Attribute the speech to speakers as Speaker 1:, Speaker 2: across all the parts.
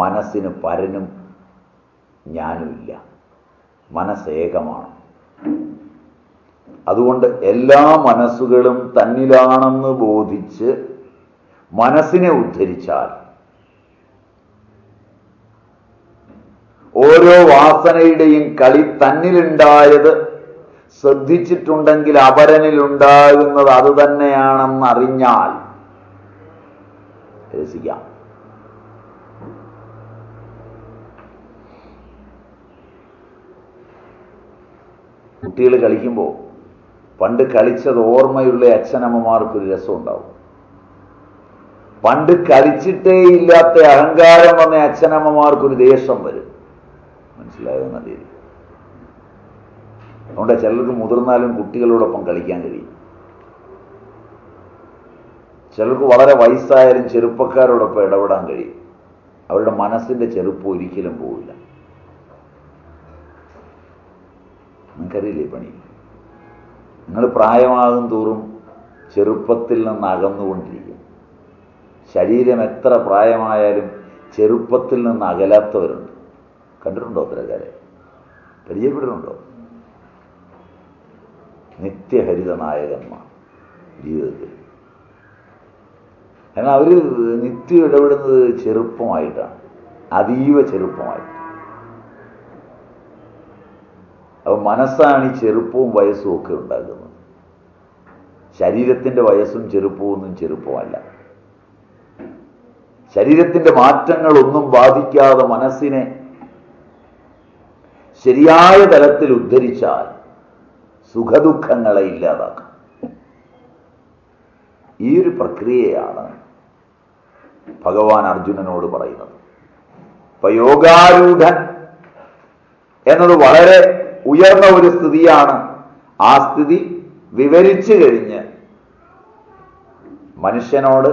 Speaker 1: മനസ്സിന് പരനും ഞാനുമില്ല. മനസ്സേകമാണ്. അതുകൊണ്ട് എല്ലാ മനസ്സുകളും തന്നിലാണെന്ന് ബോധിച്ച് മനസ്സിനെ ഉദ്ധരിച്ചാൽ ഓരോ വാസനയുടെയും കളി തന്നിലുണ്ടായത് ശ്രദ്ധിച്ചിട്ടുണ്ടെങ്കിൽ അപരനിലുണ്ടാകുന്നത് അത് തന്നെയാണെന്ന് അറിഞ്ഞാൽ രസിക്കാം. കുട്ടികൾ കളിക്കുമ്പോൾ പണ്ട് കളിച്ചത് ഓർമ്മയുള്ള അച്ഛനമ്മമാർക്കൊരു രസമുണ്ടാവും. പണ്ട് കളിച്ചിട്ടേ ഇല്ലാത്ത അഹങ്കാരം വന്ന അച്ഛനമ്മമാർക്കൊരു ദേഷ്യം വരും. മനസ്സിലായോ നല്ല രീതി? അതുകൊണ്ട് ചിലർക്ക് മുതിർന്നാലും കുട്ടികളോടൊപ്പം കളിക്കാൻ കഴിയും. ചിലർക്ക് വളരെ വയസ്സായാലും ചെറുപ്പക്കാരോടൊപ്പം ഇടപെടാൻ കഴിയും. അവരുടെ മനസ്സിന്റെ ചെറുപ്പം ഒരിക്കലും പോവില്ല. നിങ്ങൾക്കറിയില്ലേ പണി? നിങ്ങൾ പ്രായമാകും തോറും ചെറുപ്പത്തിൽ നിന്ന് അകന്നുകൊണ്ടിരിക്കും. ശരീരം എത്ര പ്രായമായാലും ചെറുപ്പത്തിൽ നിന്ന് അകലാത്തവരുണ്ട്. കണ്ടിട്ടുണ്ടോ അത്തരക്കാരെ? പരിചയപ്പെട്ടിട്ടുണ്ടോ? നിത്യഹരിത നായകന്മാർ ജീവിതത്തിൽ. എന്നാൽ അവർ നിത്യം ഇടപെടുന്നത് ചെറുപ്പമായിട്ടാണ്. അതീവ ചെറുപ്പമായിട്ട് അപ്പൊ മനസ്സാണ് ഈ ചെറുപ്പവും വയസ്സും ഒക്കെ ഉണ്ടാകുന്നത് ശരീരത്തിന്റെ വയസ്സും ചെറുപ്പവും ഒന്നും ചെറുപ്പമല്ല. ശരീരത്തിന്റെ മാറ്റങ്ങളൊന്നും ബാധിക്കാതെ മനസ്സിനെ ശരിയായ തലത്തിൽ ഉദ്ധരിച്ചാൽ സുഖദുഃഖങ്ങളെ ഇല്ലാതാക്കാം. ഈ ഒരു പ്രക്രിയയാണ് ഭഗവാൻ അർജുനനോട് പറയുന്നത്. ഇപ്പൊ യോഗാരൂഢൻ എന്നത് വളരെ ഉയർന്ന ഒരു സ്ഥിതിയാണ്. ആ സ്ഥിതി വിവരിച്ചു കഴിഞ്ഞ് മനുഷ്യനോട്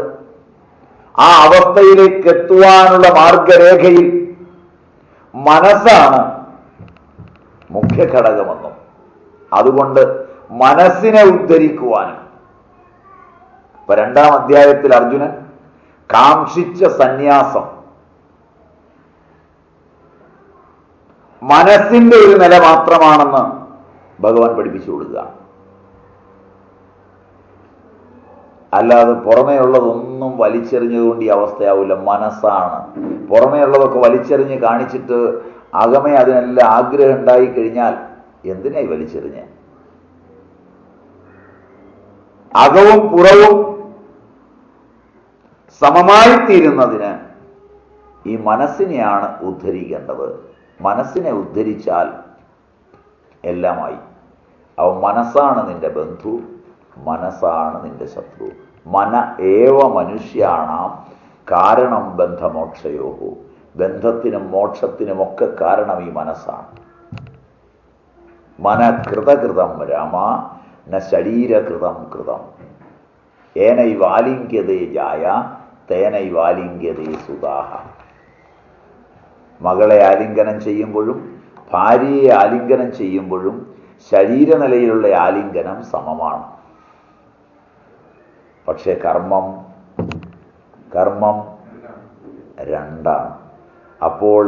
Speaker 1: ആ അവസ്ഥയിലേക്ക് എത്തുവാനുള്ള മാർഗരേഖയിൽ മനസ്സാണ് മുഖ്യ ഘടകമെന്നും. അതുകൊണ്ട് മനസ്സിനെ ഉദ്ധരിക്കുവാനും. ഇപ്പൊ രണ്ടാം അധ്യായത്തിൽ അർജുനൻ കാംക്ഷിച്ച സന്യാസം മനസ്സിന്റെ ഒരു നില മാത്രമാണെന്ന് ഭഗവാൻ പഠിപ്പിച്ചു കൊടുക്കുക. അല്ലാതെ പുറമേ ഉള്ളതൊന്നും വലിച്ചെറിഞ്ഞതുകൊണ്ട് ഈ അവസ്ഥയാവില്ല മനസ്സാണ്. പുറമേ ഉള്ളതൊക്കെ വലിച്ചെറിഞ്ഞ് കാണിച്ചിട്ട് അകമേ അതിനെല്ലാം ആഗ്രഹം ഉണ്ടായി കഴിഞ്ഞാൽ എന്തിനായി വലിച്ചെറിഞ്ഞ്? അകവും പുറവും സമമായി തീരുന്നതിന് ഈ മനസ്സിനെയാണ് ഉദ്ധരിക്കേണ്ടത്. മനസ്സിനെ ഉദ്ധരിച്ചാൽ എല്ലാമായി. അവ മനസ്സാണ് നിന്റെ ബന്ധു മനസ്സാണ് നിന്റെ ശത്രു. മന ഏവ മനുഷ്യാണാം കാരണം ബന്ധമോക്ഷയോഹു. ബന്ധത്തിനും മോക്ഷത്തിനും ഒക്കെ കാരണം ഈ മനസ്സാണ്. മനകൃതകൃതം രാമ ന ശരീരകൃതം കൃതം. ഏനൈവാലിംഗ്യതേ ജായ തേനൈവാലിംഗ്യതേ സുതാഹ മകളെ ആലിംഗനം ചെയ്യുമ്പോഴും ഭാര്യയെ ആലിംഗനം ചെയ്യുമ്പോഴും ശരീരനിലയിലുള്ള ആലിംഗനം സമമാണ്. പക്ഷേ കർമ്മം കർമ്മം രണ്ടാണ്. അപ്പോൾ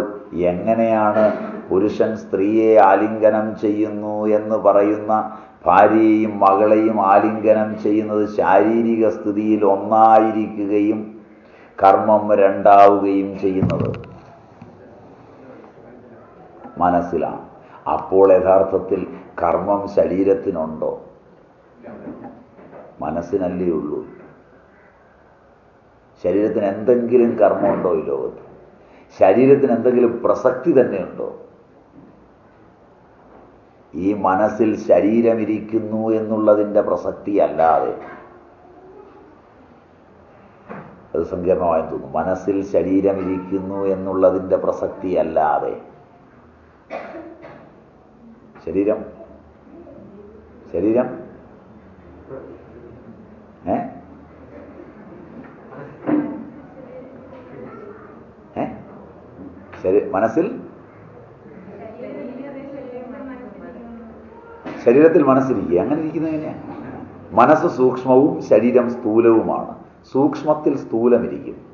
Speaker 1: എങ്ങനെയാണ് പുരുഷൻ സ്ത്രീയെ ആലിംഗനം ചെയ്യുന്നു എന്ന് പറയുന്ന ഭാര്യയെയും മകളെയും ആലിംഗനം ചെയ്യുന്നത് ശാരീരിക സ്ഥിതിയിൽ ഒന്നായിരിക്കുകയും കർമ്മം രണ്ടാവുകയും ചെയ്യുന്നത്? മനസ്സിലാണ്. അപ്പോൾ യഥാർത്ഥത്തിൽ കർമ്മം ശരീരത്തിനുണ്ടോ? മനസ്സിനല്ലേ ഉള്ളൂ. ശരീരത്തിന് എന്തെങ്കിലും കർമ്മമുണ്ടോ ഈ ലോകത്ത്? ശരീരത്തിന് എന്തെങ്കിലും പ്രസക്തി തന്നെയുണ്ടോ ഈ മനസ്സിൽ ശരീരമിരിക്കുന്നു എന്നുള്ളതിന്റെ പ്രസക്തി അല്ലാതെ. അത് സങ്കീർണമായി തോന്നുന്നു. മനസ്സിൽ ശരീരമിരിക്കുന്നു എന്നുള്ളതിന്റെ പ്രസക്തി അല്ലാതെ. ശരീരം. ശരീരം. ഏ? മനസ്സിൽ? ശരീരത്തിൽ മനസ്സിരിക്കുക അങ്ങനെ ഇരിക്കുന്നത് എങ്ങനെയാ? മനസ്സ് സൂക്ഷ്മവും ശരീരം സ്ഥൂലവുമാണ്. സൂക്ഷ്മത്തിൽ സ്ഥൂലമിരിക്കും.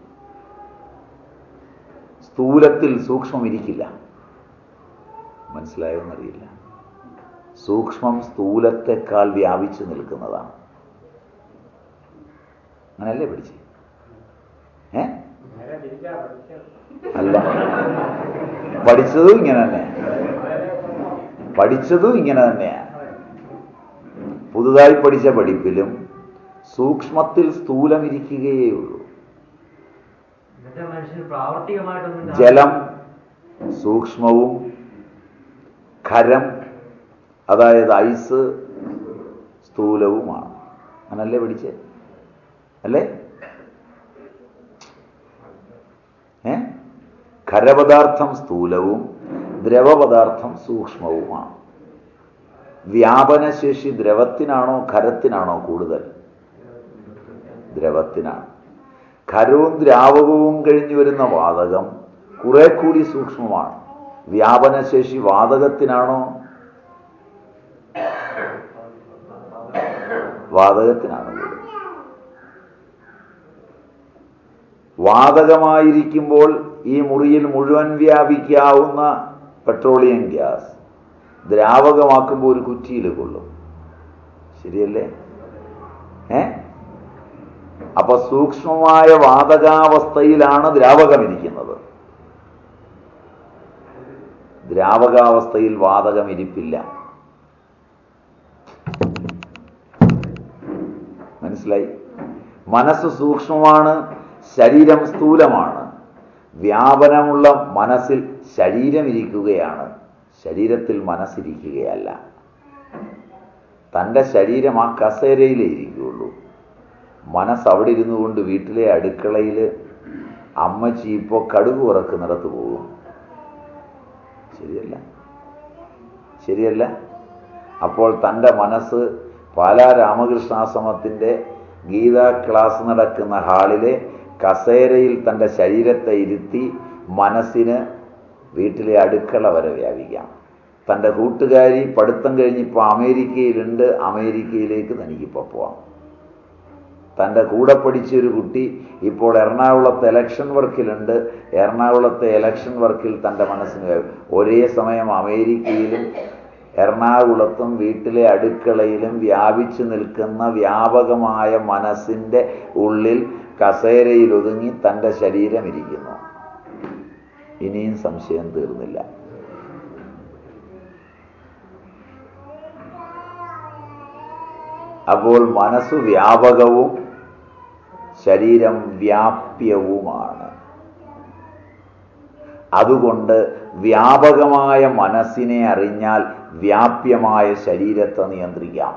Speaker 1: സ്ഥൂലത്തിൽ സൂക്ഷ്മം ഇരിക്കില്ല. മനസ്സിലായോന്നറിയില്ല സൂക്ഷ്മം സ്ഥൂലത്തെക്കാൾ വ്യാപിച്ചു നിൽക്കുന്നതാണ്. അങ്ങനല്ലേ പഠിച്ചേ ഏ. അല്ല. പഠിച്ചതും ഇങ്ങനെ തന്നെ പഠിച്ചതും ഇങ്ങനെ തന്നെയാണ് പുതുതായി പഠിച്ച പഠിപ്പിലും സൂക്ഷ്മത്തിൽ സ്ഥൂലം ഇരിക്കുകയേ ഉള്ളൂ.
Speaker 2: എന്നിട്ട് മനുഷ്യന് പ്രാവർത്തികമായിട്ടൊന്നും
Speaker 1: ജലം സൂക്ഷ്മവും ഖരം അതായത് ഐസ് സ്ഥൂലവുമാണ്. അങ്ങനല്ലേ പിടിച്ച് അല്ലേ? ഏ? ഖരപദാർത്ഥം സ്ഥൂലവും ദ്രവപദാർത്ഥം സൂക്ഷ്മവുമാണ്. വ്യാപനശേഷി ദ്രവത്തിനാണോ ഖരത്തിനാണോ കൂടുതൽ? ദ്രവത്തിനാണ്. ഖരവും ദ്രാവകവും കഴിഞ്ഞു വരുന്ന വാതകം കുറെ കൂടി സൂക്ഷ്മമാണ്. വ്യാപനശേഷി വാതകത്തിനാണോ വാതകത്തിനാണ് വാതകമായിരിക്കുമ്പോൾ ഈ മുറിയിൽ മുഴുവൻ വ്യാപിക്കാവുന്ന പെട്രോളിയം ഗ്യാസ് ദ്രാവകമാക്കുമ്പോൾ ഒരു കുറ്റിയിൽ കൊള്ളും. ശരിയല്ലേ? ഏ? അപ്പൊ സൂക്ഷ്മമായ വാതകാവസ്ഥയിലാണ് ദ്രാവകം ഇരിക്കുന്നത്. ദ്രാവകാവസ്ഥയിൽ വാതകം ഇരിപ്പില്ല. മനസ്സിലായി. മനസ്സ് സൂക്ഷ്മമാണ് ശരീരം സ്ഥൂലമാണ്. വ്യാപനമുള്ള മനസ്സിൽ ശരീരം ഇരിക്കുകയാണ് ശരീരത്തിൽ മനസ്സിരിക്കുകയല്ല. തന്റെ ശരീരം ആ കസേരയിലേ ഇരിക്കുകയുള്ളൂ. മനസ്സ് അവിടെ ഇരുന്നു കൊണ്ട് വീട്ടിലെ അടുക്കളയിൽ അമ്മച്ചി ഇപ്പോൾ കടുക് ഉറക്കുന്നിടത്ത് പോകും. ശരിയല്ല? ശരിയല്ല? അപ്പോൾ തന്റെ മനസ്സ് പാലാ രാമകൃഷ്ണാശ്രമത്തിന്റെ ഗീതാ ക്ലാസ് നടക്കുന്ന ഹാളിലെ കസേരയിൽ തന്റെ ശരീരത്തെ ഇരുത്തി മനസ്സിന് വീട്ടിലെ അടുക്കള വരെ വ്യാപിക്കാം. തന്റെ കൂട്ടുകാരി പഠിത്തം കഴിഞ്ഞിപ്പോൾ അമേരിക്കയിലുണ്ട്. അമേരിക്കയിലേക്ക് തനിക്കിപ്പോൾ പോവാം. തന്റെ കൂടെ പഠിച്ച ഒരു കുട്ടി ഇപ്പോൾ എറണാകുളത്തെ ഇലക്ഷൻ വർക്കിലുണ്ട് എറണാകുളത്തെ ഇലക്ഷൻ വർക്കിൽ തന്റെ മനസ്സിന് ഒരേ സമയം അമേരിക്കയിലും എറണാകുളത്തും വീട്ടിലെ അടുക്കളയിലും വ്യാപിച്ചു നിൽക്കുന്ന വ്യാപകമായ മനസ്സിന്റെ ഉള്ളിൽ കസേരയിൽ ഒതുങ്ങി തന്റെ ശരീരം ഇരിക്കുന്നു ഇനിയും സംശയം തീർന്നില്ല. അപ്പോൾ മനസ്സ് വ്യാപകവും ശരീരം വ്യാപ്യവുമാണ്. അതുകൊണ്ട് വ്യാപകമായ മനസ്സിനെ അറിഞ്ഞാൽ വ്യാപ്യമായ ശരീരത്തെ നിയന്ത്രിക്കാം.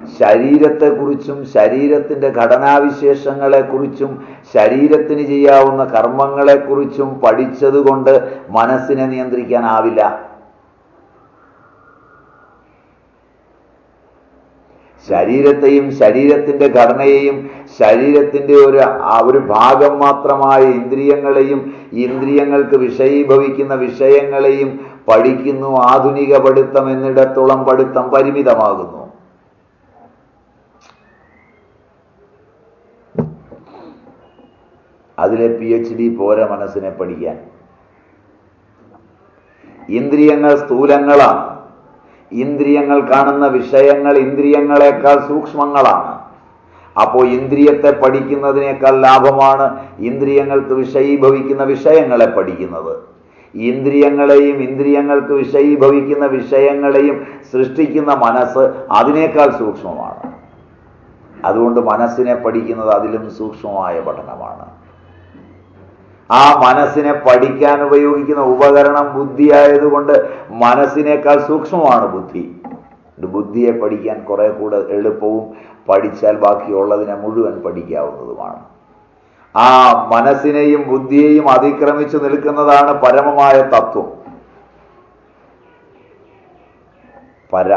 Speaker 1: ശരീരത്തെക്കുറിച്ചും ശരീരത്തിന്റെ ഘടനാവിശേഷങ്ങളെക്കുറിച്ചും ശരീരത്തിന് ചെയ്യാവുന്ന കർമ്മങ്ങളെക്കുറിച്ചും പഠിച്ചതുകൊണ്ട് മനസ്സിനെ നിയന്ത്രിക്കാനാവില്ല. ശരീരത്തെയും ശരീരത്തിന്റെ ഘടനയെയും ശരീരത്തിന്റെ ഒരു ഒരു ഭാഗം മാത്രമായ ഇന്ദ്രിയങ്ങളെയും ഇന്ദ്രിയങ്ങൾക്ക് വിഷയീഭവിക്കുന്ന വിഷയങ്ങളെയും പഠിക്കുന്നു ആധുനിക പഠിത്തം എന്നിടത്തോളം പഠിത്തം പരിമിതമാകുന്നു. അതിലെ പി എച്ച് ഡി പോര മനസ്സിനെ പഠിക്കാൻ. ഇന്ദ്രിയങ്ങൾ സ്ഥൂലങ്ങളാണ്. ഇന്ദ്രിയങ്ങൾ കാണുന്ന വിഷയങ്ങൾ ഇന്ദ്രിയങ്ങളെക്കാൾ സൂക്ഷ്മങ്ങളാണ്. അപ്പോൾ ഇന്ദ്രിയത്തെ പഠിക്കുന്നതിനേക്കാൾ ലാഭമാണ് ഇന്ദ്രിയങ്ങൾക്ക് വിഷയീഭവിക്കുന്ന വിഷയങ്ങളെ പഠിക്കുന്നത്. ഇന്ദ്രിയങ്ങളെയും ഇന്ദ്രിയങ്ങൾക്ക് വിഷയീഭവിക്കുന്ന വിഷയങ്ങളെയും സൃഷ്ടിക്കുന്ന മനസ്സ് അതിനേക്കാൾ സൂക്ഷ്മമാണ്. അതുകൊണ്ട് മനസ്സിനെ പഠിക്കുന്നത് അതിലും സൂക്ഷ്മമായ പഠനമാണ്. ആ മനസ്സിനെ പഠിക്കാൻ ഉപയോഗിക്കുന്ന ഉപകരണം ബുദ്ധിയായതുകൊണ്ട് മനസ്സിനേക്കാൾ സൂക്ഷ്മമാണ് ബുദ്ധി. ബുദ്ധിയെ പഠിക്കാൻ കുറെ കൂടെ എളുപ്പവും പഠിച്ചാൽ ബാക്കിയുള്ളതിനെ മുഴുവൻ പഠിക്കാവുന്നതുമാണ്. ആ മനസ്സിനെയും ബുദ്ധിയെയും അതിക്രമിച്ചു നിൽക്കുന്നതാണ് പരമമായ തത്വം. പര.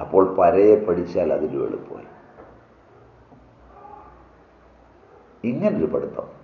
Speaker 1: അപ്പോൾ പരയെ പഠിച്ചാൽ അതിലും എളുപ്പമായി. ഇങ്ങനൊരു പഠിത്തം.